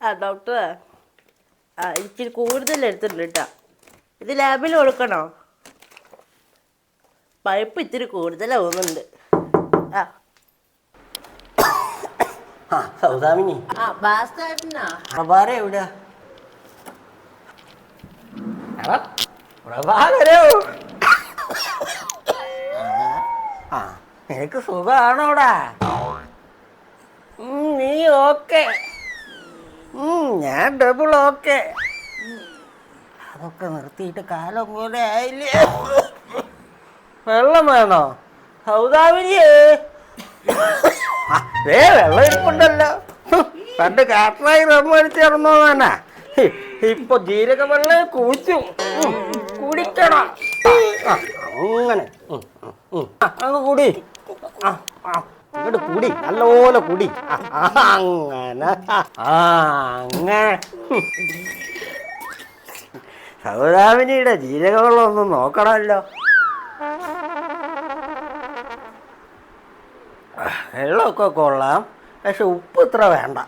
സൗദാവ് ആ ഇച്ചിരി കൂടുതൽ എടുത്തിട്ടുണ്ട് കേട്ടോ ഇത് ലാബിൽ കൊടുക്കണോ? പഴുപ്പ് ഇത്തിരി കൂടുതലാവുന്നുണ്ട് ആ. ആ സൗദാമിനി. ആ ബാസ്റ്റായിട്ടാ പ്രഭാര എവിടെയാ? എടാ, പ്രഭാകരോ? ആ നിനക്ക് സുഖമാണോടാ ഉം, നീ ഓക്കെ. ഞാൻ ഡബിൾ ഓക്കെ അതൊക്കെ നിർത്തിയിട്ട് കാലം പോലെ ആയില്ലേ? വെള്ളം വേണോ? സൗദാമിനിയേ. ആ, വെള്ളം ഇരിപ്പുണ്ടല്ലോ. പണ്ട് കാട്ടായി റമ്മ അടിച്ച് ഇറന്നോന്നാ ഇപ്പൊ ജീരക വെള്ളം കുഴിച്ചു കുടിക്കണം. അങ്ങനെ. അങ്ങ് കുടി. ആ, ആ, ഇങ്ങോട്ട് കൂടി നല്ലപോലെ കുടി. അങ്ങനെ. അങ്ങനെ. ഉം. സൗദാമിനിയുടെ ജീരക ഒന്നും ഒന്ന് നോക്കണമല്ലോ വെള്ളമൊക്കെ കൊള്ളാം പക്ഷെ ഉപ്പ് ഇത്ര വേണ്ട.